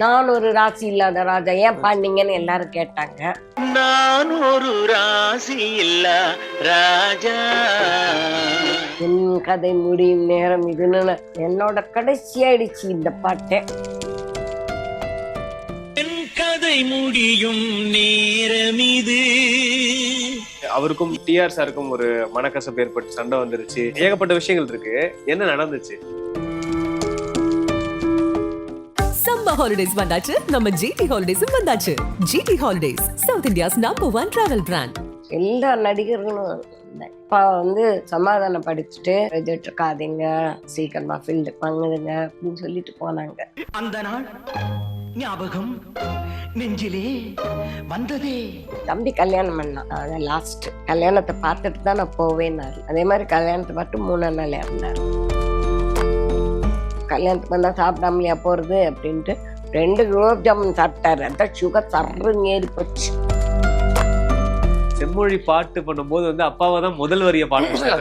நான் ஒரு ராசி இல்லாத ராஜா. ஏன் பாண்டிங்கன்னு எல்லாரும் கேட்டாங்க. நான் ஒரு ராசி இல்ல ராஜா. என் கதை முடியும் நேரம் இதுன்னு என்னோட கடைசியாயிடுச்சு இந்த பாட்டை. என் கதை முடியும் நேரம் இது. அவருக்கும் டிஆர் சாருக்கும் ஒரு மனக்கசப்பு ஏற்பட்டு சண்டை வந்துருச்சு. ஏகப்பட்ட விஷயங்கள் இருக்கு. என்ன நடந்துச்சு? சம்மர் ஹாலிடேஸ் வந்தாச்சு. நம்ம ஜிடி ஹாலிடேஸும் வந்தாச்சு. GT holidays south India's number one travel brand எல்லா நடிகர்களும். அப்பா வந்து சமாதானப்படுத்திட்டு எழுதிட்டு இருக்காதீங்க சீக்கிரமா ஃபீல்டு வாங்குதுங்க அப்படின்னு சொல்லிட்டு போனாங்க. அந்த நாள் ஞாபகம் நெஞ்சிலே வந்ததே. தம்பி கல்யாணம் பண்ணான் அதான் லாஸ்ட் கல்யாணத்தை பார்த்துட்டு தான் நான் போவேன்னாரு. அதே மாதிரி கல்யாணத்தை பார்த்து மூணு நாள் இறந்தாரு. கல்யாணத்துக்கு வந்தா சாப்பிடாமலையா போறது அப்படின்ட்டு ரெண்டு குலோப் ஜாமுன் சாப்பிட்டாரு. அதான் சுகர் சர்ருன்னு ஏறி போச்சு. செம்மொழி பாட்டு பண்ணும்போது வந்து அப்பாவை தான் முதல் வரிய பாட்டு.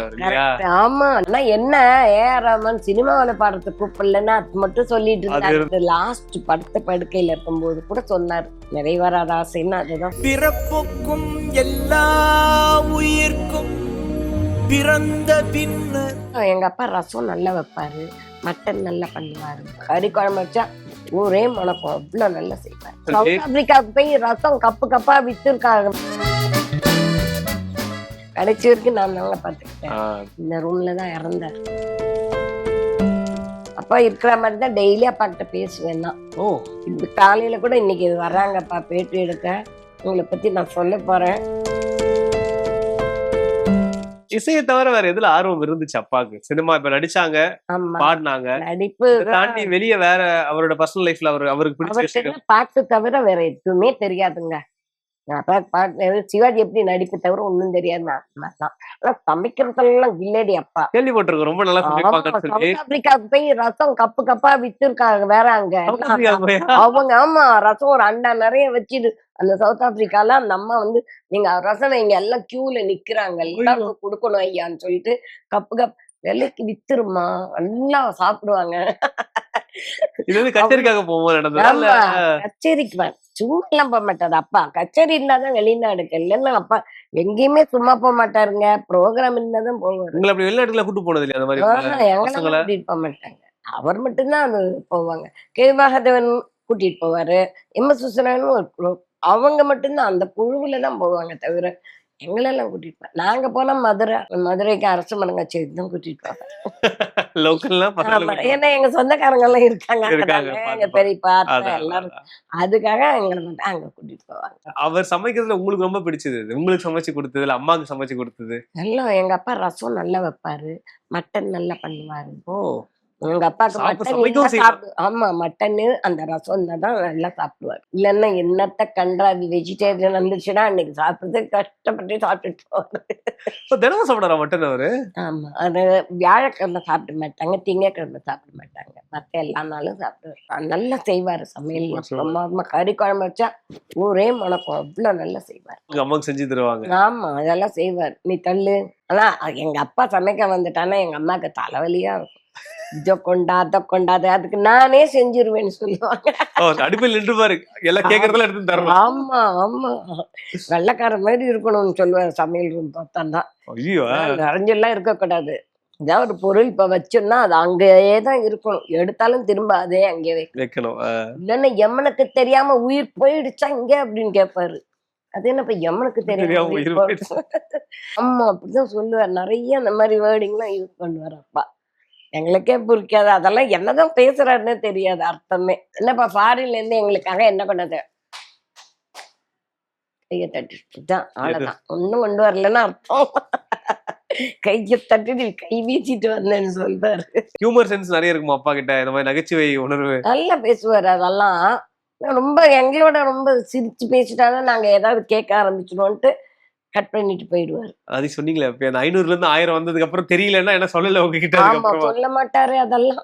ஆமா. ஆனா என்ன ஏஆர் ரஹ்மான் சினிமாவில பாடுறதுக்கு கூப்பிடலன்னா அது மட்டும் சொல்லிட்டு இருந்தாரு. லாஸ்ட் படுத்த படுக்கையில இருக்கும்போது கூட சொன்னார். நிறைவேறாத ஆசைன்னு அதுதான். பிறப்புக்கும் எல்லா உயிர்க்கும் பிறந்த பின்னர் எங்க அப்பா ரசம் நல்லா வைப்பாரு. மட்டன் நல்லா பண்ணுவாரு. கறி குழம்பு வச்சா ஊரே மணக்கும் அவ்வளவு நல்லா செய்வாரு. சவுத் ஆப்பிரிக்காவுக்கு போய் ரசம் கப்பு கப்பா வித்துருக்காங்க. கடைசி வரைக்கும் நான் நல்லா பார்த்துக்கிட்டேன். இந்த ரூம்ல தான் இறந்தார். அப்பா இருக்கிற மாதிரி தான் டெய்லி அப்பாக்கிட்ட பேசுவேன் தான் ஓ. இப்ப காலையில கூட இன்னைக்கு வர்றாங்கப்பா பேட்டி எடுக்க. உங்களை பத்தி நான் சொல்ல போறேன். இசையை தவிர வேற எதுல ஆர்வம் இருந்துச்சு அப்பாக்கு சினிமா இப்ப நடிச்சாங்க பாடினாங்க. நடிப்பு தாண்டி வெளிய வேற அவரோட பர்சனல் லைஃப்ல அவர் அவருக்கு பிடிச்ச பாட்டு தவிர வேற எதுவுமே தெரியாதுங்க. சிவாஜி எப்படி நடிப்பு தவிர ஒண்ணும் தெரியாது. நான் ஆனா சமைக்கிறதெல்லாம் இல்லடி அப்பா. கேள்விப்பட்டிருக்கோம் ரொம்ப நல்லா ஆப்பிரிக்காவுக்கு போய் ரசம் கப்பு கப்பா வித்துருக்காங்க வேற அங்க? அவங்க ஆமா ரசம் ஒரு அண்டா நிறைய வச்சுது அந்த சவுத் ஆப்பிரிக்கால அந்த அம்மா வந்து நீங்க ரசம் இங்க எல்லாம் கியூல நிக்கிறாங்க. எல்லாருக்கும் கொடுக்கணும் ஐயான்னு சொல்லிட்டு கப்பு கப் விலைக்கு வித்துருமா நல்லா சாப்பிடுவாங்க. இது வந்து கச்சேரிக்காக போகும்போது நடந்ததா? கச்சேரிக்கு வா- சும்மா எல்லாம் போக மாட்டாரு அப்பா கச்சேரி இருந்தாதான் வெளிநாடுக்கு இல்லைன்னா அப்பா எங்கேயுமே சும்மா போக மாட்டாருங்க. ப்ரோக்ராம் இருந்தாதான் போவாரு. உங்களை அப்படி வெளிநாட்டுல கூட்டு போனது இல்லையா அந்த மாதிரி? பசங்களை? கூட்டிட்டு போக மாட்டாங்க. அவர் மட்டும்தான் அது போவாங்க. கே. மகாதேவன் கூட்டிட்டு போவாரு. எம். எஸ். சுசனன் ஒரு group. அவங்க மட்டும்தான் அந்த குழுவுல தான் போவாங்க தவிர எங்களெல்லாம் கூட்டிட்டு போவாங்க நாங்க போனா மதுரை மதுரைக்கு அரசு மரங்காட்சி தான் கூட்டிட்டு போவாங்க ஏன்னா எங்க சொந்தக்காரங்க எல்லாம் இருக்காங்க. எங்க பெரியப்பா எல்லாரும். அதுக்காக எங்களை மட்டும் அங்க கூட்டிட்டு போவாங்க. அவர் சமைக்கிறதுல உங்களுக்கு ரொம்ப பிடிச்சது? உங்களுக்கு சமைச்சு கொடுத்தது இல்ல அம்மாக்கு சமைச்சு கொடுத்தது? எல்லாம் எங்க அப்பா ரசம் நல்லா வைப்பாரு. மட்டன் நல்லா பண்ணுவாரு. ஓ. எங்க அப்பாக்கு சாப்பிட மட்டன். சாப்பிடு ஆமா மட்டனு அந்த ரசம் தான் நல்லா சாப்பிடுவாரு. இல்லைன்னா என்னத்த கண்டாது வெஜிடேரியன் வந்துச்சுன்னா அன்னைக்கு சாப்பிடுறது கஷ்டப்பட்டு சாப்பிட்டுட்டு போவாரு. இப்ப தினமும் சாப்பிடறா மட்டன் அவரு? ஆமா அது வியாழக்கிழமை சாப்பிட மாட்டாங்க திங்கக்கிழமை சாப்பிட மாட்டாங்க. மத்த எல்லா நாளும் சாப்பிடுவாரு. நல்லா செய்வாரு சமையல். கறி குழம்பு வச்சா ஊரே மணக்கும். அவ்வளவு நல்லா செய்வாரு. உங்க அம்மாக்கு செஞ்சு தருவாங்க. ஆமா அதெல்லாம் செய்வார். நீ தள்ளு. ஆனா எங்க அப்பா சமைக்க வந்துட்டானா எங்க அம்மாக்கு தலைவலியா இருக்கும். இதை கொண்டா அதை கொண்டாது அதுக்கு நானே செஞ்சிருவேன்னு சொல்லுவாங்க. ஓ, அடுப்பில் நின்று பாரு. எல்லாம் கேக்குறதெல்லாம் எடுத்து தரணும். ஆமா ஆமா. வெள்ளைக்கார மாதிரி இருக்கணும்னு சொல்லுவார் சமையல் ரூம் பார்த்தா நிறைஞ்செல்லாம் இருக்கக்கூடாது. ஏதாவது ஒரு பொருள் இப்ப வச்சோம்னா அது அங்கேயே தான் இருக்கணும். எடுத்தாலும் திரும்ப அதே அங்கே வைக்கணும். இல்லைன்னா எமனுக்கு தெரியாம உயிர் போயிடுச்சா இங்க அப்படின்னு கேட்பாரு. அது என்ன இப்ப எமனுக்கு தெரியாம ஆமா அப்படிதான் சொல்லுவார். நிறைய அந்த மாதிரி வேர்டிங்லாம் யூஸ் பண்ணுவார் அப்பா. எங்களுக்கே புரிக்காது. அதெல்லாம் என்னதான் பேசுறாருன்னே தெரியாது அர்த்தமே. என்னப்பா ஃபாரின்ல இருந்து எங்களுக்காக என்ன கொண்டது கையை தட்டிட்டு தான் அவ்வளவுதான் ஒண்ணும் கொண்டு வரலன்னா அர்த்தம். கையை தட்டிட்டு கை வீசிட்டு வந்தேன்னு சொல்றாரு. ஹியூமர் சென்ஸ் நிறைய இருக்குமா அப்பா கிட்ட? இந்த மாதிரி நகைச்சுவை உணர்வு. நல்லா பேசுவார் அதெல்லாம். ரொம்ப எங்களோட ரொம்ப சிரிச்சு பேசிட்டாலும் நாங்க ஏதாவது கேட்க ஆரம்பிச்சிடுவோன்ட்டு கட் பண்ணிட்டு போயிடுவாரு. அது சொன்னீங்களே அந்த ஐநூறுல இருந்து ஆயிரம் வந்ததுக்கு அப்புறம் தெரியலன்னா என்ன சொல்லல உங்ககிட்ட ஆமா சொல்ல மாட்டாரு அதெல்லாம்.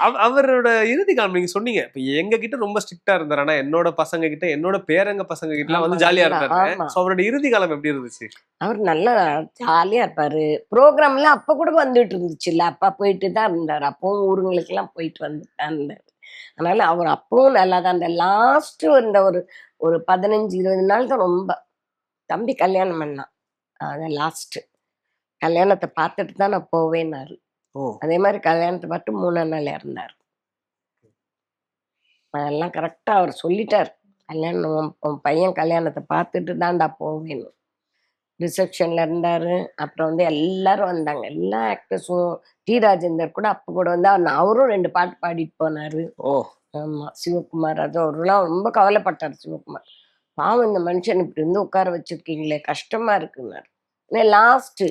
அவ- அவரோட இறுதி காலம் நீங்க சொன்னீங்க. இப்ப எங்க கிட்ட ரொம்ப ஸ்ட்ரிக்டா இருந்தாரு. ஆனா என்னோட பசங்க கிட்ட என்னோட பேரங்க பசங்க கிட்ட வந்து ஜாலியா. இருந்தாரு சோ அவரோட இறுதி காலம் எப்படி இருந்துச்சு? அவர் நல்லா ஜாலியா இருப்பாரு. ப்ரோக்ராம்ல அப்ப கூட வந்துட்டு இருந்துச்சுல்ல. அப்பா போயிட்டு தான் இருந்தாரு. அப்பவும் ஊருங்களுக்கு எல்லாம் போயிட்டு வந்துட்டு தான் இருந்தாரு. அதனால அவர் அப்பவும் நல்லா தான் அந்த லாஸ்ட் இந்த ஒரு ஒரு பதினஞ்சு இருபது நாள் தான் ரொம்ப தம்பி கல்யாணம் பண்ணான் அது லாஸ்ட் கல்யாணத்தை பார்த்துட்டு தான் நான் போவேன்னாரு. அதே மாதிரி கல்யாணத்தை பார்த்து மூணாம் நாள் இறந்தார். அதெல்லாம் கரெக்டா அவர் சொல்லிட்டார். கல்யாணம் உன்- பையன் கல்யாணத்தை பார்த்துட்டு தான்டா போவேன்னு. ரிசப்ஷன்ல இருந்தாரு. அப்புறம் வந்து எல்லாரும் வந்தாங்க. எல்லா ஆக்டர்ஸும் டி ராஜேந்தர் கூட அப்ப கூட வந்து அவர் அவரும் ரெண்டு பாட்டு பாடிட்டு போனாரு. ஓ. ஆமா. சிவகுமார் அது அவரெல்லாம் ரொம்ப கவலைப்பட்டார் சிவகுமார். பாவம் இந்த மனுஷன் இப்படி வந்து உட்கார வச்சிருக்கீங்களே கஷ்டமா இருக்குன்னாரு லாஸ்ட்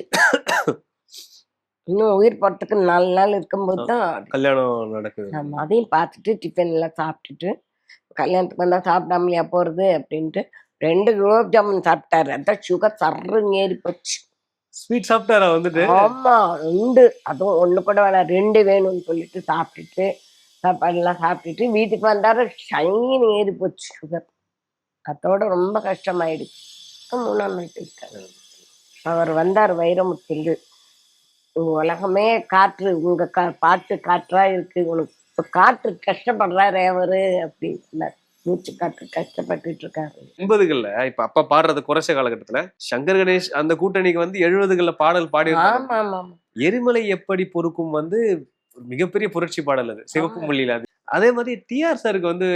இன்னும் உயிர் போறதுக்கு நாலு நாள் இருக்கும்போது தான் கல்யாணம் நடக்குது. ஆமா அதையும் பார்த்துட்டு டிஃபன் எல்லாம் சாப்பிட்டுட்டு கல்யாணத்துக்கு வந்தா சாப்பிடாமலையா போறது அப்படின்ட்டு ரெண்டு குலோப் ஜாமுன் சாப்பிட்டாரு. அதான் சுகர் சர்ருன்னு ஏறி போச்சு. ஸ்வீட் சாப்பிட்டாரா வந்துட்டு? ஆமா ரெண்டு அதுவும் ஒண்ணு கூட வேணாம் ரெண்டு வேணும்னு சொல்லிட்டு சாப்பிட்டுட்டு சாப்பாடுலாம் சாப்பிட்டுட்டு வீட்டுக்கு வந்தாரு ஷைன் ஏறி போச்சு சுகர் அதோட ரொம்ப கஷ்டமாயிடுச்சு. மூணாம் போயிட்டாரு. அவர் வந்தார் வைரமுத்து உலகமே காற்று உங்க கா பாட்டு காற்றா இருக்கு. உனக்கு இப்ப காற்று கஷ்டப்படுறாரு அவரு அப்படின்னு சொன்னார். மூச்சு காற்று கஷ்டப்பட்டுட்டு இருக்காரு எண்பதுகள்ல இப்ப அப்பா பாடுறது குறைச்ச காலகட்டத்துல சங்கர் கணேஷ் அந்த கூட்டணிக்கு வந்து எழுபதுகள்ல பாடல் பாடி ஆமா ஆமா ஆமா எரிமலை எப்படி பொறுக்கும் வந்து மிகப்பெரிய புரட்சி பாடல் அது. சிவப்பு. மொழியில அது. அதே மாதிரி டிஆர் சாருக்கு வந்து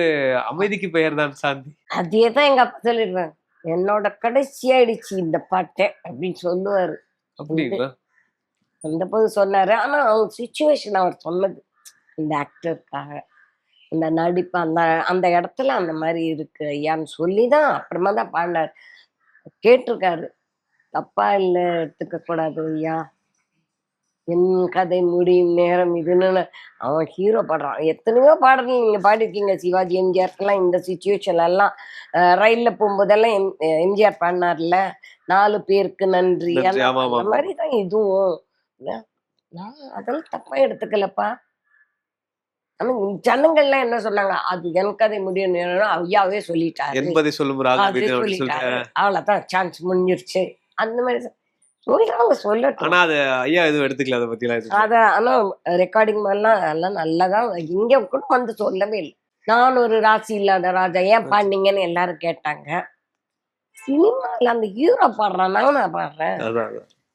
அமைதிக்கு பெயர் தான் சாந்தி. அதே தான் எங்க அப்பா சொல்லிடுறாங்க என்னோட கடைசி ஆயிடுச்சு இந்த பாட்டை அப்படின்னு சொல்லுவாரு. அப்படிங்களா? அந்த போது சொன்னாரு. ஆனா அவங்க சுச்சுவேஷன் அவர் சொன்னது. இந்த ஆக்டருக்காக இந்த நடிப்பு அந்த அந்த இடத்துல அந்த மாதிரி இருக்கு ஐயான்னு சொல்லி தான் அப்புறமா தான் பாடினார். கேட்டிருக்காரு. தப்பா இல்லை எடுத்துக்க கூடாது ஐயா. என் கதை முடியும் நேரம் இதுன்னு அவன் ஹீரோ பாடுறான். எத்தனையோ பாடல் நீங்க பாடிருக்கீங்க சிவாஜி எம்ஜிஆர்க்கெல்லாம் இந்த சுச்சுவேஷன்ல எல்லாம். அஹ், ரயில்ல போகும்போதெல்லாம் எம் எம்ஜிஆர் பாடினார்ல. நாலு பேருக்கு நன்றி. அந்த மாதிரி தான் இதுவும் நான் அதெல்லாம் தப்பா எடுத்துக்கலப்பா. ஆனா ஜனங்கள்லாம் என்ன சொன்னாங்க? அது என் கதை முடியும் ஐயாவே சொல்லிட்டாரு. என்பதை சொல்லும் அவ்வளவுதான் சான்ஸ் முடிஞ்சிருச்சு. அந்த மாதிரி சொல்றாங்க சொல்லட்டும். ஆனா அது ஐயா எதுவும் எடுத்துக்கல அதை பத்தி அத ஆனா ரெக்கார்டிங் மாதிரிலாம் எல்லாம் நல்லதான் இங்க கூட வந்து சொல்லவே இல்லை. நான் ஒரு ராசி இல்லாத ராஜா ஏன் பாடினீங்கன்னு எல்லாரும் கேட்டாங்க. சினிமால அந்த ஹீரோ பாடுறான் நான் பாடுறேன்.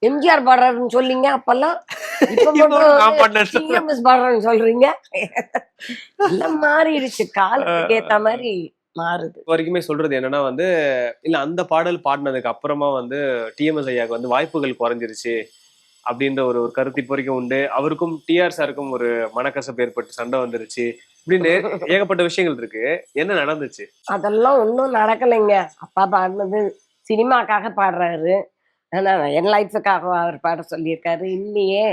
எம்ஜிஆர் பாடுறாருன்னு சொல்லிங்க அப்பெல்லாம்? பாடுறேன்னு சொல்றீங்க? எல்லாம் மாறிடுச்சு காலத்துக்கு ஏத்த மாதிரி. மாறுது. வரைக்குமே சொல்றது என்னன்னா வந்து இல்ல அந்த பாடல் பாடினதுக்கு அப்புறமா வந்து டிஎம்எஸ் ஐயாக்கு வந்து வாய்ப்புகள் குறைஞ்சிருச்சு அப்படின்ற ஒரு ஒரு கருத்து இப்போ வரைக்கும் உண்டு. அவருக்கும் டிஆர் சாருக்கும் ஒரு மனக்கசப்பு ஏற்பட்டு சண்டை வந்துருச்சு இப்படின்னு ஏகப்பட்ட விஷயங்கள் இருக்கு. என்ன நடந்துச்சு? அதெல்லாம் ஒன்றும் நடக்கலைங்க. அப்பா பாடினது சினிமாக்காக பாடுறாரு. என் லைஃபுக்காக அவர் பாட சொல்லியிருக்காரு. இல்லையே.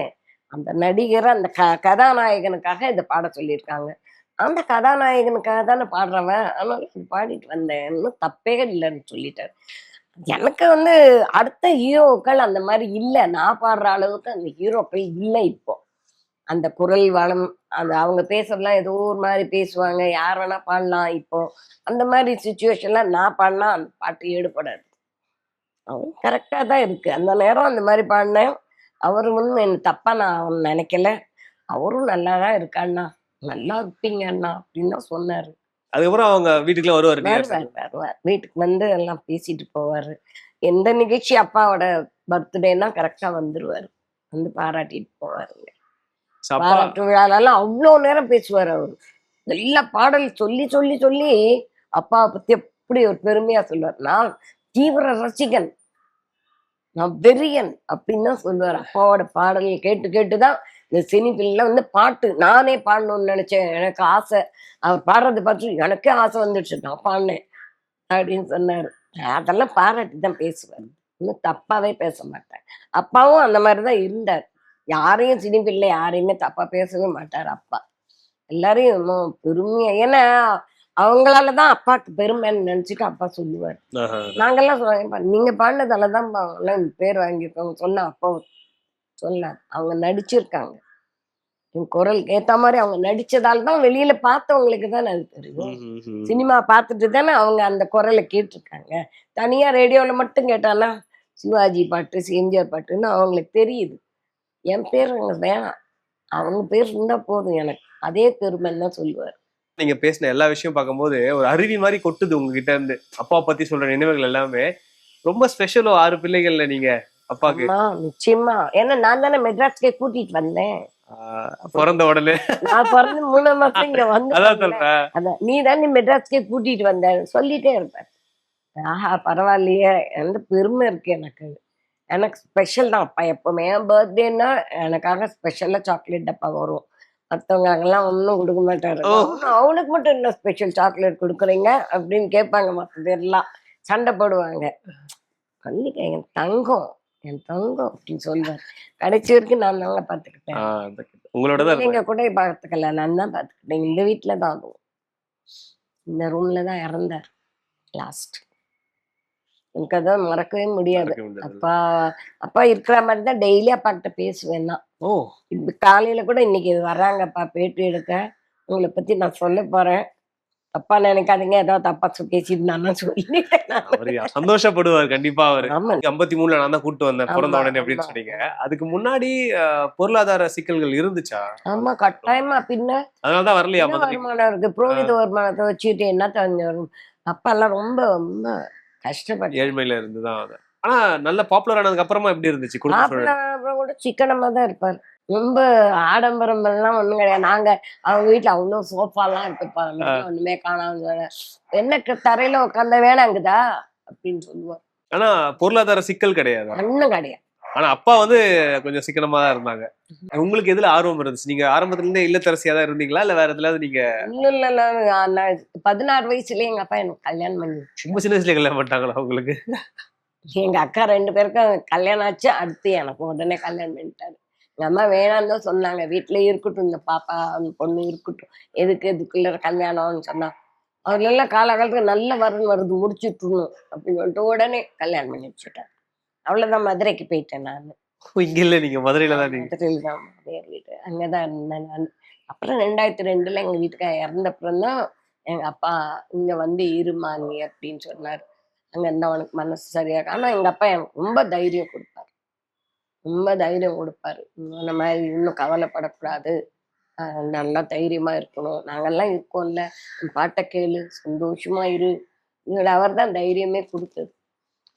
அந்த நடிகர் அந்த க கதாநாயகனுக்காக இதை பாட சொல்லியிருக்காங்க. அந்த கதாநாயகனுக்காக தானே பாடுறவன். ஆனால் பாடிட்டு வந்தேன். இன்னும் தப்பே இல்லைன்னு சொல்லிட்டாரு. எனக்கு வந்து அடுத்த ஹீரோக்கள் அந்த மாதிரி இல்லை. நான் பாடுற அளவுக்கு அந்த ஹீரோக்கள் இல்லை இப்போ. அந்த குரல் வளம் அந்த அவங்க பேசுறதுலாம் ஏதோ ஒரு மாதிரி பேசுவாங்க. யார் வேணா பாடலாம் இப்போ. அந்த மாதிரி சுச்சுவேஷன்ல நான் பாடினா அந்த பாட்டு ஈடுபடாது. அவன் கரெக்டாக தான் இருக்கு. அந்த நேரம் அந்த மாதிரி பாடினேன். அவர் ஒன்றும் என்ன தப்பா நான் நினைக்கல. அவரும் நல்லா தான் இருக்காண்ணா. நல்லா இருப்பீங்க அண்ணா அப்படின்னு தான் சொன்னாரு. அதுக்கப்புறம் அவங்க வீட்டுக்குள்ள வருவாரு வருவார் வருவார். வீட்டுக்கு வந்து எல்லாம் பேசிட்டு போவாரு. எந்த நிகழ்ச்சி அப்பாவோட பர்த்டேனா கரெக்டா வந்துருவாரு. வந்து பாராட்டிட்டு போவாருங்க. பாராட்டு விழாலெல்லாம் அவ்வளோ நேரம் பேசுவார் அவர். எல்லா பாடல் சொல்லி சொல்லி சொல்லி அப்பாவை பத்தி அப்படி ஒரு பெருமையா சொல்லுவார். நான் தீவிர ரசிகன். நான் வெறியன் அப்படின்னு தான் சொல்லுவார். அப்பாவோட பாடல் கேட்டு கேட்டுதான் இந்த சினிஃபில்ல வந்து பாட்டு நானே பாடணும்னு நினைச்சேன். எனக்கு ஆசை. அவர் பாடுறதை பார்த்து எனக்கே ஆசை வந்துடுச்சு. நான் பாடினேன் அப்படின்னு சொன்னாரு. அதெல்லாம் பாராட்டி தான் பேசுவார். இன்னும் தப்பாவே பேச மாட்டார். அப்பாவும் அந்த மாதிரி தான் இருந்தார். யாரையும் சினிப்பில்லை யாரையுமே தப்பா பேசவே மாட்டார் அப்பா. எல்லாரையும் பெருமையா ஏன்னா அவங்களாலதான் அப்பாவுக்கு பெருமைன்னு நினைச்சிட்டு அப்பா சொல்லுவார். நாங்கெல்லாம் சொல்லுவோம் நீங்க பாடினதாலதான் எல்லாம் இந்த பேர் வாங்கியிருக்காங்க சொன்னா அப்பா சொன்னார் அவங்க நடிச்சிருக்காங்க. என் குரலுக்கு ஏத்த மாதிரி அவங்க நடிச்சதால தான் வெளியில பார்த்தவங்களுக்கு தானே அது தெரியும். சினிமா பார்த்துட்டு தானே அவங்க அந்த குரலை கேட்டிருக்காங்க. தனியா ரேடியோல மட்டும் கேட்டானா சிவாஜி பாட்டு எம்ஜிஆர் பாட்டுன்னு அவங்களுக்கு தெரியுது. என் பேர் அங்க வேணாம். அவங்க பேர் இருந்தா போதும் எனக்கு. அதே பெருமைன்னு தான் சொல்லுவார். நீங்க பேசின எல்லா விஷயம் பார்க்கும்போது ஒரு அருவி மாதிரி கொட்டுது உங்ககிட்ட இருந்து. அப்பா பத்தி சொல்ற நினைவுகள் எல்லாமே ரொம்ப ஸ்பெஷலோ ஆறு பிள்ளைகள்ல நீங்க அப்பாக்கு. நிச்சயமா. ஏன்னா நான் தானே மெட்ராஸ்க்கே கூட்டிட்டு வந்தேன். பிறந்த உடனே. நான் பிறந்து மூணு மாசம் இங்க வந்து அதான் நீ தானே மெட்ராஸ்க்கே கூட்டிட்டு வந்த. சொல்லிட்டே இருப்பேன். ஆஹா பரவாயில்லையே. எந்த பெருமை இருக்கு எனக்கு. எனக்கு ஸ்பெஷல் தான் அப்பா எப்பவுமே. என் பர்த்டேன்னா எனக்காக ஸ்பெஷலா சாக்லேட் டப்பா வரும். மற்றவங்க அங்கெல்லாம் ஒன்றும் கொடுக்க மாட்டாரு அவனுக்கு மட்டும் என்ன ஸ்பெஷல் சாக்லேட் கொடுக்குறீங்க? அப்படின்னு கேட்பாங்க மற்ற பேர்லாம். சண்டை போடுவாங்க. என் தங்கம். என் தங்கம் அப்படின்னு சொல்லுவார். கடைசி வரைக்கும் நான் நல்லா பார்த்துக்கிட்டேன். உங்களோட தான் நீங்க கூட பார்த்துக்கல நான் தான் பார்த்துக்கிட்டேன். இந்த வீட்ல தான் அதுவும். இந்த ரூம்ல தான் இறந்தார் லாஸ்ட் எனக்கு அதான் மறக்கவே முடியாது. அப்பா அப்பா இருக்கிற மாதிரி தான் டெய்லி அப்பா கிட்ட பேசுவேன் நான். ஓ. இப்ப காலையில கூட இன்னைக்கு வர்றாங்கப்பா பேட்டி எடுக்க. உங்களை பத்தி நான் சொல்ல போறேன். தப்பா நினைக்காதீங்க. ஏதோ தப்பா சொ- பேசிட்டு நான் சொல்லிட்டேன். நான். அவரு சந்தோஷப்படுவார். கண்டிப்பா அவரு. ஐம்பத்தி மூணுல நான் தான் கூட்டு வந்தேன். பிறந்த உடனே அப்படின்னு. சொன்னீங்க. அதுக்கு முன்னாடி பொருளாதார சிக்கல்கள் இருந்துச்சா? ஆமா கட்டாயமா. பின்ன அதனாலதான் வரலையா வருமானம் இருக்கு? புரோகித வருமானத்தை வச்சுக்கிட்டு என்ன வரும்? அப்பா எல்லாம் ரொம்ப ரொம்ப கஷ்டப்பட்டு ஏழ்மையில இருந்துதான் ஆனா நல்ல பாப்புலர் ஆனதுக்கு அப்புறமா எப்படி இருந்துச்சு? கூட சிக்கனமா தான் இருப்பார். ரொம்ப ஆடம்பரம் எல்லாம் ஒண்ணும் கிடையாது. நாங்க அவங்க வீட்டுல அவ்வளவு சோஃபா எல்லாம் இருக்குப்பா நம்ம வீட்டுல ஒண்ணுமே காணாம என்ன தரையில உட்காந்த வேணாங்குதா அப்படின்னு சொல்லுவார் ஆனா பொருளாதார சிக்கல் கிடையாது? ஒண்ணும் கிடையாது. ஆனா அப்பா வந்து கொஞ்சம் சிக்கனமா தான் இருந்தாங்க. உங்களுக்கு எதுல ஆர்வம் இருந்துச்சு? நீங்க ஆரம்பத்துல இருந்தே இல்லத்தரசியா தான் இருந்தீங்களா? இல்ல வேற எதுலாவது நீங்க இல்ல பதினாறு வயசுலயே எங்க அப்பா எனக்கு கல்யாணம் பண்ணி ரொம்ப சின்ன வயசுல கல்யாணம் பண்ணிட்டாங்களா உங்களுக்கு? எங்க அக்கா ரெண்டு பேருக்கும் கல்யாணம் ஆச்சு. அடுத்து எனக்கு உடனே கல்யாணம் பண்ணிட்டாரு. அம்மா வேணாம்னு தான் சொன்னாங்க. வீட்டுல இருக்கட்டும் இந்த பாப்பா அந்த பொண்ணு இருக்கட்டும். எதுக்கு இதுக்குள்ள கல்யாணம்னு சொன்னா எல்லாம் காலகாலத்துக்கு நல்ல வரன் வருது முடிச்சுட்டுணும் அப்படின்னு சொல்லிட்டு உடனே கல்யாணம் பண்ணி வச்சுட்டாரு அவ்வளவுதான் மதுரைக்கு போயிட்டேன் நான். இங்க இல்ல நீங்க? மதுரையில தான் மதுரையில் தான் மதுரை வீடு. அங்கதான் இருந்தேன் நான். அப்புறம் ரெண்டாயிரத்தி ரெண்டுல எங்க வீட்டுக்கார இறந்த அப்புறம் தான் எங்க அப்பா இங்க வந்து இருமா நீ அப்படின்னு சொன்னாரு. அங்க இருந்தா அவனுக்கு மனசு சரியா ஆனா எங்க அப்பா எனக்கு ரொம்ப தைரியம் கொடுப்பாரு. ரொம்ப தைரியம் கொடுப்பாரு. இந்த மாதிரி இன்னும் கவலைப்படக்கூடாது. நல்லா தைரியமா இருக்கணும். நாங்கெல்லாம் இருக்கோம்ல. பாட்டை கேளு. சந்தோஷமா இரு. அவர் தான் தைரியமே கொடுத்தது.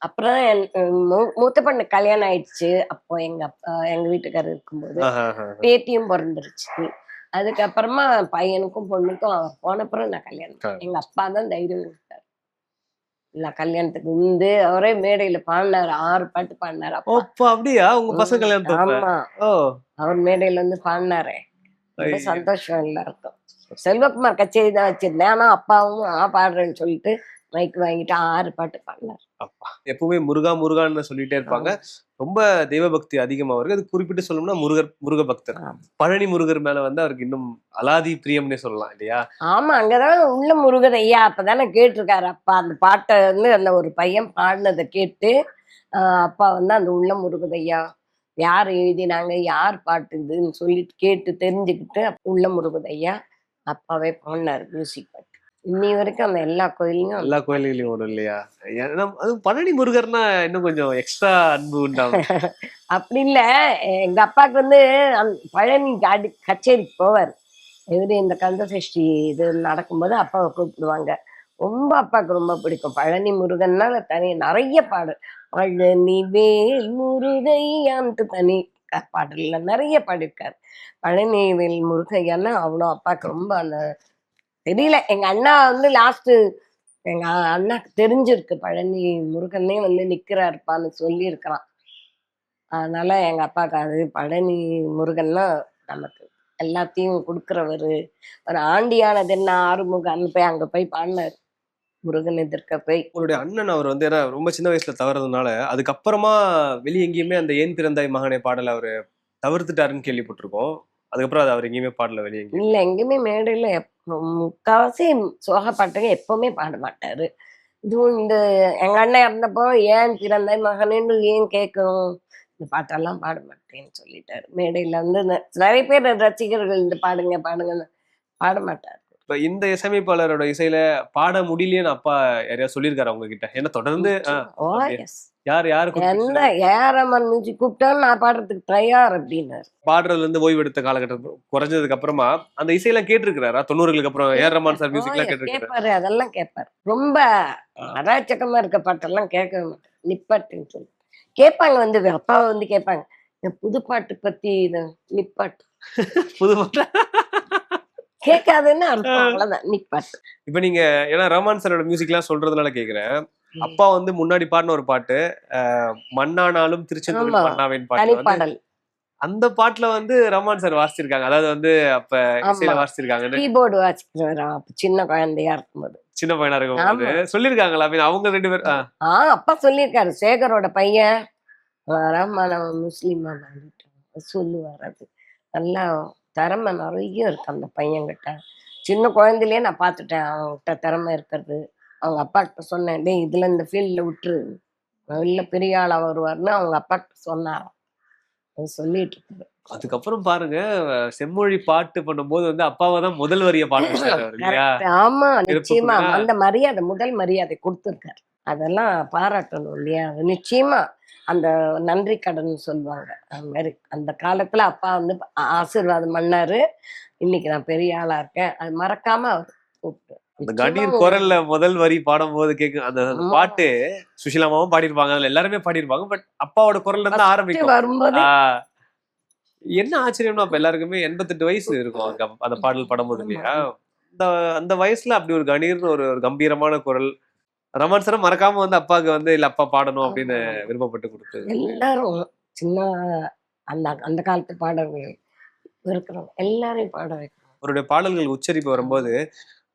அப்புறம் என் மூத்த பொண்ணு கல்யாணம் ஆயிடுச்சு. அப்போ எங்க அப்பா எங்க வீட்டுக்காரர் இருக்கும்போது. பேத்தியும் பிறந்துருச்சு. அதுக்கப்புறமா பையனுக்கும் பொண்ணுக்கும் அவர் போன அப்புறம் நான் கல்யாணம். எங்க அப்பா தான் தைரியம் கொடுத்தாரு. இல்ல கல்யாணத்துக்கு வந்து அவரே மேடையில பாடினாரு. ஆறு பாட்டு பாடினாரு அப்பா. அப்ப அப்படியா? உங்க பசங்க கல்யாணத்தப்ப ஆமா. அவர் மேடையில வந்து பாடினாரே. ரொம்ப. சந்தோஷம் எல்லாருக்கும். செல்வகுமார் கச்சேரி தான் வச்சிருந்தேன். ஆனா அப்பாவும் ஆ பாடுறேன்னு சொல்லிட்டு மைக் வாங்கிட்டு ஆறு பாட்டு பாடினார். அப்பா. எப்பவுமே முருகா முருகான்னு சொல்லிட்டே இருப்பாங்க. ரொம்ப தெய்வ பக்தி அதிகமா இருக்கு அது குறிப்பிட்டு சொல்லணும்னா முருகர் முருக பக்தர். பழனி முருகர் மேல வந்து அவருக்கு இன்னும் அலாதி பிரியம்னே சொல்லலாம் இல்லையா? ஆமா அங்கதான் உள்ள முருகன் ஐயா. அப்பதானே கேட்டிருக்காரு. அப்பா அந்த பாட்டை வந்து அந்த ஒரு பையன் பாடினதை கேட்டு அப்பா வந்து அந்த உள்ள முருகன் ஐயா யார் எழுதினாங்க யார் பாட்டு இதுன்னு சொல்லிட்டு கேட்டு தெரிஞ்சுக்கிட்டு உள்ள முருகன் ஐயா அப்பாவே பாடினாரு மியூசிக் பாட்டு. இன்னி வரைக்கும் அந்த எல்லா கோயிலையும் எல்லா கோயில்களையும் வரும் இல்லையா? அதுவும் பழனி முருகர்னா இன்னும் கொஞ்சம் எக்ஸ்ட்ரா அன்பு உண்டாகும். அப்படி இல்ல. எங்க அப்பாவுக்கு வந்து பழனி அடி கச்சேரிக்கு போவார். இவரு இந்த கந்த சஷ்டி இது நடக்கும்போது அப்பாவை கூப்பிடுவாங்க. ரொம்ப அப்பாவுக்கு ரொம்ப பிடிக்கும். பழனி முருகன்னால தனி நிறைய பாடல். பழனி வேல் முருகையான்ட்டு தனி பாடல்ல நிறைய பாடியிருக்காரு. பழனி வேல் முருகையான்னா அவ்வளோ அப்பாவுக்கு ரொம்ப அந்த தெரியல. எங்க அண்ணா வந்து லாஸ்ட் எங்க அண்ணாக்கு தெரிஞ்சிருக்கு. பழனி முருகனே வந்து நிக்கிறாருப்பான்னு சொல்லி இருக்கிறான் அதனால எங்க அப்பாவுக்கு அது பழனி முருகன்னா நமக்கு எல்லாத்தையும் கொடுக்குறவரு. ஒரு ஆண்டியானது என்ன ஆறுமுகன்னு போய் அங்க போய் பாடினாரு. முருகன் எதிர்க்க போய். உங்களுடைய அண்ணன் அவர் வந்து ஏன்னா ரொம்ப சின்ன வயசுல தவறதுனால அதுக்கப்புறமா வெளியே எங்கேயுமே அந்த ஏன் பிறந்தாய் மகனே பாடலை அவர் தவிர்த்துட்டாருன்னு கேள்விப்பட்டிருக்கோம். அதுக்கப்புறம் அது அவர் எங்கேயுமே பாடல வெளியே இல்லை இல்ல எங்கேயுமே மேடையில் எப்ப- முக்காவாசி சோக பாட்டுங்க எப்பவுமே பாட மாட்டாரு. இதுவும் இந்த எங்க அண்ணன் இருந்தப்போ ஏன் பிறந்த மகனேன்னு ஏன் கேட்கணும்? இந்த பாட்டெல்லாம் பாட மாட்டேன்னு சொல்லிட்டாரு. மேடையில வந்து நிறைய பேர் ரசிகர்கள் இந்த பாடுங்க பாடுங்கன்னு பாட மாட்டார். இப்ப இந்த இசையமைப்பாளரோட இசையில பாட முடியலையேன்னு அப்பா யாரையா சொல்லியிருக்காரு அவங்க கிட்ட ஏன்னா தொடர்ந்து யார் யாரு எந்த ஏரமன் மியூசிக் கூப்பிட்டாலும் நான் பாடுறதுக்கு தயார் அப்படின்னாரு. பாடுறதுல இருந்து ஓய்வு எடுத்த காலகட்டம் குறைஞ்சதுக்கு அப்புறமா அந்த இசையெல்லாம் கேட்டிருக்கிறாரா? தொண்ணூறுகளுக்கு அப்புறம் ஏஆர் ரமான் சார் ஓ, yes, கேட்டிருக்காரு அதெல்லாம் கேட்பாரு. ரொம்ப அராச்சகமா இருக்க பாட்டெல்லாம் மாட்டேன் நிப்பாட்டுன்னு சொல்லி. கேட்பாங்க வந்து அப்பாவை வந்து கேட்பாங்க. புது பாட்டு பத்தி நிப்பாட்டு. புது பாட்டு. கேட்காதுன்னு அர்த்தம். அவ்வளவுதான். இப்ப நீங்க ஏன்னா ரமான் சாரோட மியூசிக்லாம் சொல்றதுனால கேக்குறேன். அப்பா வந்து முன்னாடி பாடின ஒரு பாட்டு மண்ணானாலும் திருச்செந்தூர். மண்ணாவின் பாட்டு அந்த பாட்டுல வந்து ரமான் சார் வாசிச்சிருக்காங்க. அதாவது வந்து அப்ப இசையில ஆமா. கீபோர்டு அப்ப சின்ன குழந்தையா இருக்கும்போது. சின்ன பையனா இருக்கும்போது. சொல்லிருக்காங்களா அவங்க ரெண்டு பேரும் ஆ, ஆ அப்பா சொல்லியிருக்காரு. சேகரோட பையன் ரஹ்மான் முஸ்லீமா சொல்லுவார் அது. நல்லா திறமை நிறைய இருக்கு அந்த பையன்கிட்ட. சின்ன குழந்தையிலே நான் பார்த்துட்டேன். அவன்கிட்ட திறமை இருக்கிறது. அவங்க அப்பா கிட்ட சொன்னேன் டேய் இதுல இந்த ஃபீல்டில் விட்டுரு. நல்ல பெரிய ஆளா வருவார்னு அவங்க அப்பா கிட்ட சொன்னாராம். சொல்லிட்டு இருக்காரு. அதுக்கப்புறம் பாருங்க செம்மொழி பாட்டு பண்ணும்போது வந்து அப்பாவை தான் முதல் வரிய பாட வச்சாரு அவர் இல்லையா? Correct. ஆமா நிச்சயமா. அந்த மரியாதை முதல் மரியாதை கொடுத்துருக்காரு. அதெல்லாம் பாராட்டணும் இல்லையா? நிச்சயமா. அந்த நன்றி கடன் சொல்லுவாங்க. அந்த மாதிரி அந்த காலத்துல அப்பா வந்து ஆசீர்வாதம் பண்ணாரு. இன்னைக்கு நான் பெரிய ஆளா இருக்கேன். அது மறக்காம கூப்பிட்டு. அந்த கணீர் குரல்ல முதல் வரி பாடும்போது கேக்கு அந்த அந்த. பாட்டு சுஷிலாமாவும் பாடியிருப்பாங்க. அதுல எல்லாருமே பாடியிருப்பாங்க. பட் அப்பாவோட குரல்ல இருந்து ஆரம்பிக்கும். வரும்போது என்ன ஆச்சரியம்னா அப்ப எல்லாருக்குமே எண்பத்தெட்டு வயசு இருக்கும் அந்த பாடல் பாடும்போது இல்லையா அந்த அந்த வயசுல அப்படி ஒரு கணீர்னு ஒரு கம்பீரமான குரல் ரமன் சார் மறக்காம வந்து அப்பாவுக்கு வந்து இல்ல அப்பா பாடணும் அப்படின்னு விருப்பப்பட்டு கொடுத்தது. எல்லாரும் சின்ன அந்த அந்த காலத்து பாடல்கள் இருக்கிறவங்க எல்லாரையும் பாட வைக்கணும். அவருடைய பாடல்கள் உச்சரிப்பு வரும்போது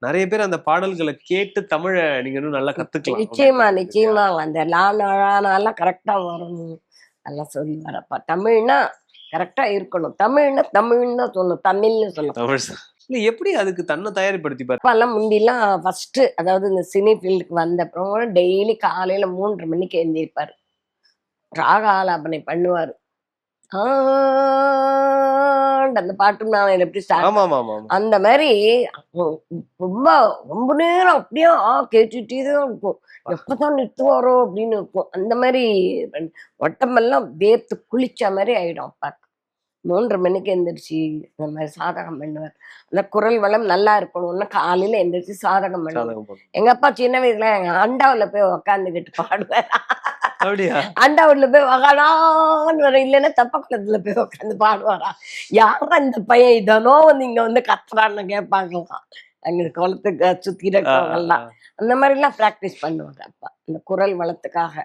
நிறைய பேர் அந்த பாடல்களை கேட்டு தமிழை நீங்க இன்னும் நல்லா கத்துக்கலாம். நிச்சயமா நிச்சயமா. அந்த லானாலாம் கரெக்டா வரணும் எல்லாம் சொல்லி வரப்பா தமிழ்னா கரெக்டா இருக்கணும். தமிழ்னா தமிழ்னு தான் சொல்லணும். தமிழ்னு சொல்லணும். தமிழ் இல்ல எப்படி அதுக்கு தன்னை தயாரிப்படுத்தி பாரு? அப்பெல்லாம் முந்திலாம் ஃபர்ஸ்ட் அதாவது இந்த சினி ஃபீல்டுக்கு வந்த அப்புறம் டெய்லி காலையில மூன்றரை மணிக்கு எழுந்திருப்பாரு. ராக ஆலாபனை பண்ணுவாரு. அந்த பாட்டு நான் எப்படி. அந்த மாதிரி ரொம்ப ரொம்ப நேரம் அப்படியே ஆ கேட்டுட்டே தான் இருக்கும். எப்பதான் நிறுத்துவாரோ அப்படின்னு இருக்கும். அந்த மாதிரி உடம்பெல்லாம் வேர்த்து குளிச்ச மாதிரி ஆயிடும் அப்பாக்கு மூன்றரை மணிக்கு எந்திரிச்சு இந்த மாதிரி சாதகம் பண்ணுவார் அந்த குரல் வளம் நல்லா இருக்கணும்னு காலையில எந்திரிச்சு சாதகம் பண்ணுவார். எங்க அப்பா சின்ன வயசுல எங்க அண்டாவுல போய் உக்காந்துக்கிட்டு பாடுவார். அண்டாவுல போய் உக்காடான்னு வர இல்லைன்னா தப்பக்குளத்துல போய் உட்காந்து பாடுவாரா? யாரா இந்த பையன்? இதனோ வந்து இங்க வந்து கத்துறான்னு கேட்பாங்களாம் அங்க குளத்துக்கு சுத்தி ஆ, இருக்கவங்கெல்லாம் ஆ, அந்த மாதிரிலாம் ப்ராக்டிஸ் பண்ணுவாங்க அப்பா. அந்த குரல் வளத்துக்காக.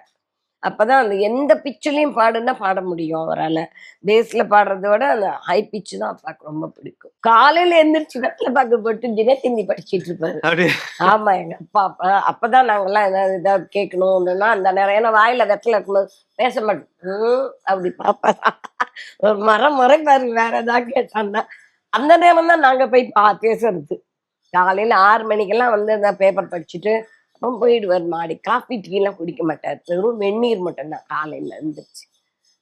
அப்பதான் அந்த எந்த பிச்சுலையும் பாடுனா பாட முடியும் அவரால். பேஸ்ல பாடுறத விட அந்த ஹை பிச்சு தான் அப்பாவுக்கு ரொம்ப பிடிக்கும். காலையில எந்திரிச்சு வெட்டில பாக்கு போட்டு தினத்தந்தி படிச்சிட்டு இருப்பாரு. ஆமா எங்க அப்பா அப்ப அப்பதான் நாங்கெல்லாம் ஏதாவது ஏதாவது கேட்கணும்னா அந்த நேரம். ஏன்னா வாயில வெட்டில இருக்கும்போது பேச மாட்டோம். அப்படி பாப்பா. ஒரு மரம் முறைப்பாரு வேற ஏதாவது கேட்டான்னா. அந்த நேரம் தான் நாங்க போய் பா பேசுறது. காலையில ஆறு மணிக்கெல்லாம் வந்து அந்த பேப்பர் படிச்சுட்டு போயிடுவார் மாடி. காஃபி டீ எல்லாம் குடிக்க மாட்டார். வெறும் வெந்நீர் மட்டும்தான் காலையில இருந்துச்சு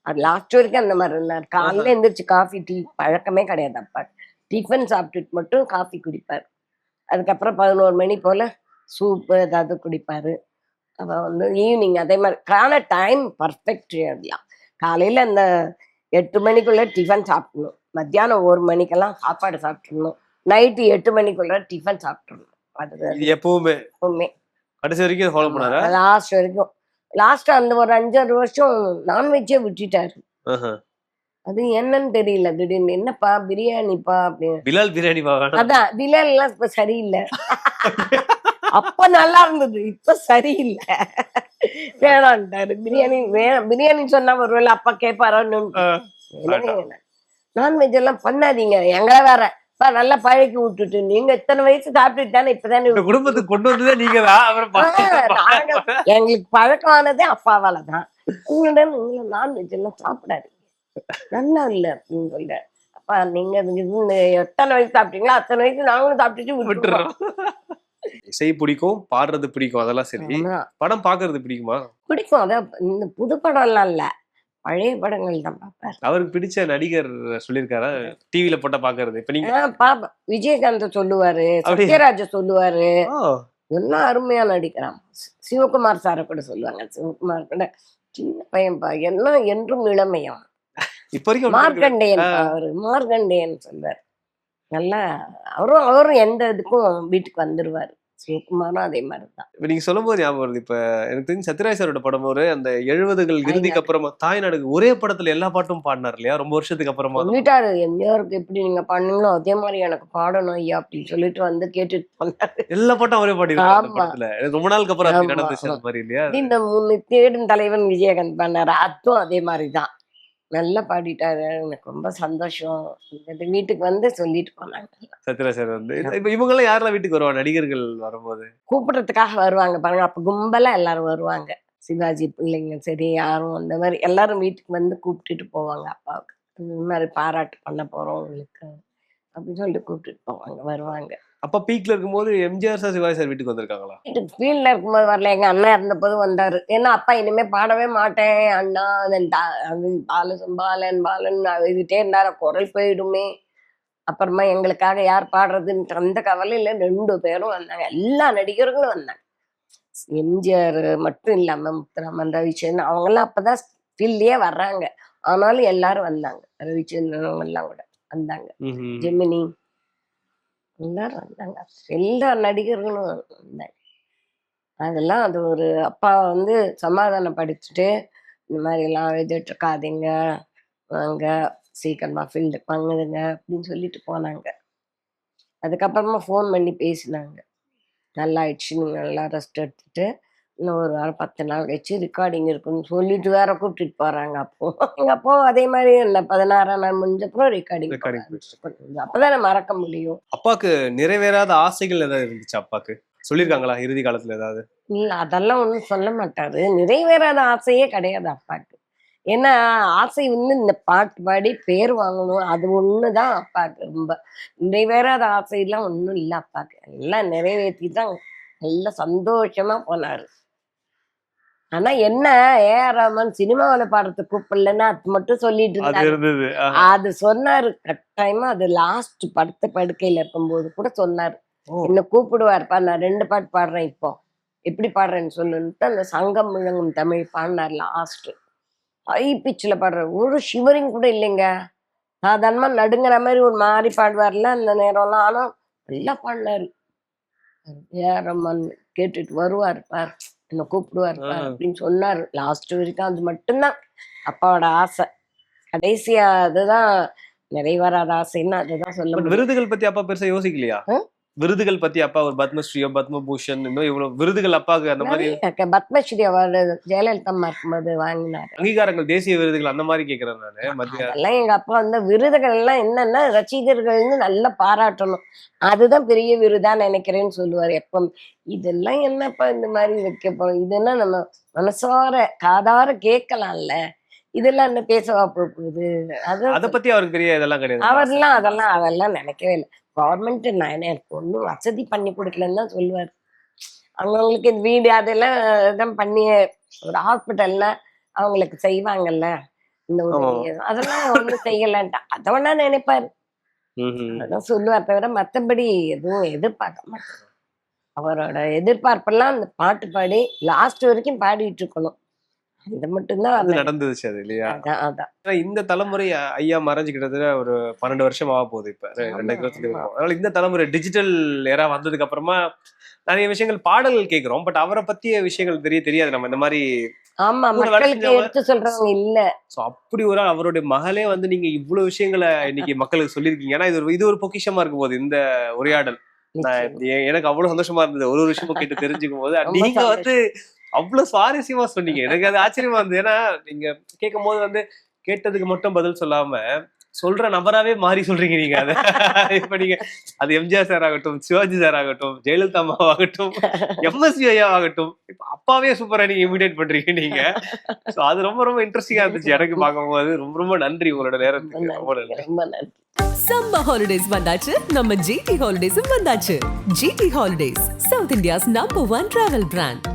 அது லாஸ்ட் வரைக்கும் அந்த மாதிரி இருந்தார். காலையில எந்திரிச்சு காஃபி டீ பழக்கமே கிடையாது அப்பா. டிஃபன் சாப்பிட்டுட்டு மட்டும் காஃபி குடிப்பார். அதுக்கப்புறம் பதினோரு மணி போல சூப்பு ஏதாவது குடிப்பாரு. அப்ப வந்து ஈவினிங் அதே மாதிரி. கால டைம் பர்ஃபெக்ட் அதெல்லாம் காலையில அந்த எட்டு மணிக்குள்ள டிஃபன் சாப்பிடணும். மத்தியானம் ஒரு மணிக்கெல்லாம் சாப்பாடு சாப்பிட்டுடணும் நைட்டு எட்டு மணிக்குள்ள டிஃபன் சாப்பிட்டுடணும் அது எப்பவுமே. எப்பவுமே. கடைசி வரைக்கும் ஃபாலோ பண்ணாரா? லாஸ்ட் வரைக்கும். லாஸ்ட் அந்த ஒரு அஞ்சாறு வருஷம் நான்வெஜ்ஜே விட்டுட்டாரு. அது என்னன்னு தெரியல திடீர்னு. என்னப்பா பிரியாணிப்பா? அப்படின்னு. பிலால் பிரியாணி அதான் பிலால் எல்லாம் இப்ப சரியில்லை. அப்ப நல்லா இருந்தது இப்ப சரியில்லை. வேணான்ட்டாரு. பிரியாணி வேணாம் பிரியாணி சொன்னா ஒருவேளை அப்பா கேட்பாரான்னு. நான்வெஜ் எல்லாம் பண்ணாதீங்க. எங்களை வேற நல்லா பழக்கி விட்டுட்டு. நீங்க இத்தனை வயசு சாப்பிட்டுட்டு தானே இப்பதானே குடும்பத்துக்கு கொண்டு வந்ததே நீங்க எங்களுக்கு பழக்கமானதே அப்பாவால தான் உங்களிடம் நீங்க நான்வெஜ் எல்லாம் சாப்பிடாதீங்க. நல்லா இல்ல அப்படின்னு சொல்ற அப்பா நீங்க எத்தனை வயசு சாப்பிட்டீங்களோ அத்தனை வயசு நாங்களும் சாப்பிட்டுட்டு விட்டுறோம். இசை பிடிக்கும் பாடுறது பிடிக்கும் அதெல்லாம் சரி. படம் பாக்குறது பிடிக்குமா? பிடிக்கும். அதான் இந்த புது படம்லாம் இல்ல. பழைய படங்கள் தான் பார்ப்பாரு அவருக்கு பிடிச்ச நடிகர் சொல்லியிருக்காரா? டிவில போட்டா பாக்குறது. இப்ப நீங்க விஜயகாந்த் சொல்லுவாரு? சத்யராஜ சொல்லுவாரு. எல்லாம் அருமையா நடிக்கிறான். சிவகுமார் சாரை கூட சொல்லுவாங்க. சிவகுமார் கூட சின்ன பையன் பா எல்லாம் என்றும் இளமையம். இப்ப வரைக்கும். மார்க்கண்டேயன். அவரு மார்க்கண்டேயன் சொல்வார். நல்லா அவரும் அவரும் எந்த இதுக்கும் வீட்டுக்கு வந்துருவாரு. சிவகுமாரும் அதே மாதிரிதான். இப்ப நீங்க சொல்லும் போது ஞாபகம் வருது. இப்ப எனக்கு தெரிஞ்சு சத்யராஜ் சாரோட படம் ஒரு அந்த எழுபதுகள் இறுதிக்கு அப்புறமா தாய்நாடு ஒரே படத்துல எல்லா பாட்டும் பாடினார் இல்லையா? ரொம்ப வருஷத்துக்கு அப்புறமா. சொல்லிட்டாரு. எம்ஜிஆருக்கு எப்படி நீங்க பண்ணீங்களோ அதே மாதிரி எனக்கு பாடணும் ஐயா அப்படின்னு சொல்லிட்டு வந்து கேட்டுட்டு போனாரு. எல்லா பாட்டும். படத்துல. எனக்கு ரொம்ப நாளுக்கு அப்புறம் நடந்துச்சு அந்த மாதிரி இல்லையா? இந்த மூணு தேடும் தலைவன் விஜயகாந்த் பண்ணாரு. அதுவும் அதே மாதிரிதான். நல்லா பாடிட்டாரு. எனக்கு ரொம்ப சந்தோஷம். இந்த வீட்டுக்கு வந்து சொல்லிட்டு போனாங்க. சத்யராஜ் சார் வந்து இப்ப இவங்க எல்லாம் யாரெல்லாம் வீட்டுக்கு வருவாங்க? நடிகர்கள் வரும்போது. கூப்பிடுறதுக்காக வருவாங்க. பாருங்க அப்ப கும்பலா எல்லாரும் வருவாங்க. சிவாஜி பிள்ளைங்க சரி யாரும் அந்த மாதிரி எல்லாரும் வீட்டுக்கு வந்து கூப்பிட்டுட்டு போவாங்க அப்பாவுக்கு. இந்த மாதிரி பாராட்டு பண்ண போறோம் உங்களுக்கு அப்படின்னு சொல்லிட்டு கூப்பிட்டுட்டு போவாங்க வருவாங்க. அப்ப பீக்ல இருக்கும்போது எம்ஜிஆர் சார் சிவாஜி சார் வீட்டுக்கு வந்திருக்காங்களா? ஃபீல்ட்ல இருக்கும்போது வரல. எங்க அண்ணன் இருந்தபோது வந்தாரு. ஏன்னா அப்பா இனிமே பாடவே மாட்டேன். அண்ணா அதன் அது பாலன் பாலன் பாலன் எழுதிட்டே இருந்தாரு. குரல் போயிடுமே. அப்புறமா எங்களுக்காக யார் பாடுறதுன்ற அந்த கவலையில ரெண்டு பேரும் வந்தாங்க. எல்லா நடிகர்களும் வந்தாங்க. எம்ஜிஆர் மட்டும் இல்லாம முத்துராமன் ரவிச்சந்திரன் அவங்க எல்லாம் அப்பதான் ஃபீல்ட்லயே வர்றாங்க. ஆனாலும் எல்லாரும் வந்தாங்க. ரவிச்சந்திரன் அவங்க எல்லாம் கூட வந்தாங்க. ஜெமினி எல்லாரும் வந்தாங்க. எல்லா நடிகர்களும் வந்தாங்க. அதெல்லாம் அது ஒரு அப்பா வந்து சமாதானப்படுத்திட்டு இந்த மாதிரிலாம் எல்லாம் எழுதிட்டு இருக்காதீங்க வாங்க சீக்கிரமா ஃபீல்டு வாங்குதுங்க அப்படின்னு சொல்லிட்டு போனாங்க. அதுக்கப்புறமா ஃபோன் பண்ணி பேசினாங்க. நல்லா ஆயிடுச்சு. நீங்கள் நல்லா ரெஸ்ட் எடுத்துட்டு இன்னும் ஒரு வாரம் பத்து நாள் கழிச்சு ரெக்கார்டிங் இருக்குன்னு சொல்லிட்டு வேற கூப்பிட்டுட்டு போறாங்க அப்போ. எங்க அப்போ அதே மாதிரி இந்த பதினாறாம் நாள் முடிஞ்சப்பறம் ரெக்கார்டிங் அப்பதான் மறக்க முடியும். அப்பாக்கு நிறைவேறாத ஆசைகள் ஏதாவது இருந்துச்சு அப்பாக்கு? சொல்லிருக்காங்களா இறுதி காலத்துல ஏதாவது? இல்ல அதெல்லாம் ஒண்ணும் சொல்ல மாட்டாரு. நிறைவேறாத ஆசையே கிடையாது அப்பாக்கு. ஏன்னா ஆசை வந்து இந்த பாட்டு பாடி பேர் வாங்கணும். அது ஒண்ணுதான் அப்பாக்கு ரொம்ப. நிறைவேறாத ஆசையெல்லாம் ஒண்ணும் இல்ல அப்பாக்கு. எல்லாம் நிறைவேற்றி தான் நல்ல சந்தோஷமா போனாரு. ஆனா என்ன ஏஆர் ரஹ்மான் சினிமாவில பாடுறதுக்கு கூப்பிடலன்னா அது மட்டும் சொல்லிட்டு அது இருந்தாரு. அது சொன்னாரு கட்டாயமா அது லாஸ்ட் படுத்த படுக்கையில இருக்கும்போது கூட சொன்னாரு. என்ன கூப்பிடுவாருப்பா நான் ரெண்டு பாட்டு பாடுறேன் இப்போ. எப்படி பாடுறேன்னு சொல்லுன்ட்டு அந்த சங்கம் முழங்கும் தமிழ் பாடினார் லாஸ்ட் ஹை பிச்சில் பாடுற ஒரு ஷிவரிங் கூட இல்லைங்க. சாதாரணமா நடுங்கிற மாதிரி ஒரு மாதிரி பாடுவார்ல அந்த நேரம்லாம். ஆனா நல்லா பாடினாரு. ஏஆர் ரஹ்மான் கேட்டுட்டு வருவார் பார். என்ன கூப்பிடுவார். அப்படின்னு சொன்னாரு. லாஸ்ட் வரைக்கும் அது மட்டும்தான். அப்பாவோட ஆசை. கடைசியா அதுதான் நிறைவேறாத ஆசைன்னு அதுதான் சொல்ல விருதுகள் பத்தி அப்பா பெருசா யோசிக்கலையா? விருதுகள் பத்தி அப்பா ஒரு பத்மஸ்ரீயோ பத்மபூஷன் இன்னும் இவ்வளவு விருதுகள் அப்பாக்கு அந்த மாதிரி. பத்மஸ்ரீ அவார்டு ஜெயலலிதா இருக்கும்போது வாங்கினாரு. அங்கீகாரங்கள் தேசிய விருதுகள் அந்த மாதிரி கேக்குறேன் நானு மத்திய அதெல்லாம் எங்க அப்பா வந்து விருதுகள் எல்லாம் என்னன்னா ரசிகர்கள் வந்து நல்லா பாராட்டணும். அதுதான் பெரிய விருதா நினைக்கிறேன்னு சொல்லுவாரு எப்ப இதெல்லாம் என்னப்பா இந்த மாதிரி வைக்க போறோம்? இதெல்லாம் நம்ம மனசார காதார கேட்கலாம்ல? இதெல்லாம் என்ன பேசவா போக போகுது? அது அத பத்தி அவருக்கு பெரிய இதெல்லாம் கிடையாது. அவர்லாம் அதெல்லாம் அதெல்லாம் நினைக்கவே இல்லை. கவர்மெண்ட் நான் என்ன எனக்கு ஒன்றும் வசதி பண்ணி கொடுக்கலன்னு தான் சொல்லுவார். அவங்கவுங்களுக்கு இந்த வீடு அதெல்லாம் தான் பண்ணி ஒரு ஹாஸ்பிட்டல்ல அவங்களுக்கு செய்வாங்கல்ல? இந்த உதவி அதெல்லாம் ஒன்றும் செய்யலன்ட்டு. அதை வேணா நினைப்பாரு. அதான் சொல்லுவார் தவிர மற்றபடி எதுவும் எதிர்பார்க்க மாட்டார். அவரோட எதிர்பார்ப்பெல்லாம் அந்த பாட்டு பாடி லாஸ்ட் வரைக்கும் பாடிட்டு இருக்கணும். அது மட்டும்தான் அது நடந்துச்சு அது இல்லையா? அதான் இந்த தலைமுறை ஐயா மறைஞ்சு கிட்டத்தட்ட ஒரு பன்னெண்டு வருஷம் ஆக போகுது இப்ப. ரெண்டாயிரத்தி. அதனால இந்த தலைமுறை டிஜிட்டல் ஏரா வந்ததுக்கு அப்புறமா நிறைய விஷயங்கள் பாடல்கள் கேக்குறோம் பட் அவரை பத்திய விஷயங்கள் தெரிய தெரியாது. நம்ம இந்த மாதிரி ஆமா கூட வேலை மக்களுக்கு செஞ்சவங்க- எடுத்து சொல்றவங்க இல்ல. சோ அப்படி ஒரு அவருடைய மகளே வந்து நீங்க இவ்வளவு விஷயங்களை இன்னைக்கு மக்களுக்கு சொல்லியிருக்கீங்க. ஏன்னா இது ஒரு இது ஒரு பொக்கிஷமா இருக்கும் போது இந்த உரையாடல். எனக்கு அவ்வளவு சந்தோஷமா இருந்தது. ஒரு ஒரு விஷயமும் கேட்டு தெரிஞ்சுக்கும் போது. நீங்க வந்து அவ்வளவு சுவாரஸ்யமா சொன்னீங்க. எனக்கு அது ஆச்சரியமா இருந்தது. ஏன்னா நீங்க கேட்கும் போது வந்து கேட்டதுக்கு மட்டும் பதில் சொல்லாம சொல்ற நபராவே மாறி சொல்றீங்க நீங்க அதை. இப்ப நீங்க அது எம்ஜிஆர் சார் ஆகட்டும் சிவாஜி சார் ஆகட்டும் ஜெயலலிதா அம்மா ஆகட்டும் எம்எஸ்வி ஐயா ஆகட்டும் இப்ப அப்பாவே சூப்பரா நீங்க இமிடேட் பண்றீங்க நீங்க. சோ அது ரொம்ப ரொம்ப இன்ட்ரெஸ்டிங்கா இருந்துச்சு எனக்கு பார்க்கும்போது. ரொம்ப ரொம்ப நன்றி உங்களோட நேரத்துக்கு. ரொம்ப நன்றி. சம்மர் ஹாலிடேஸ் வந்தாச்சு. நம்ம ஜிடி ஹாலிடேஸும் வந்தாச்சு. GT holidays south India's number one travel brand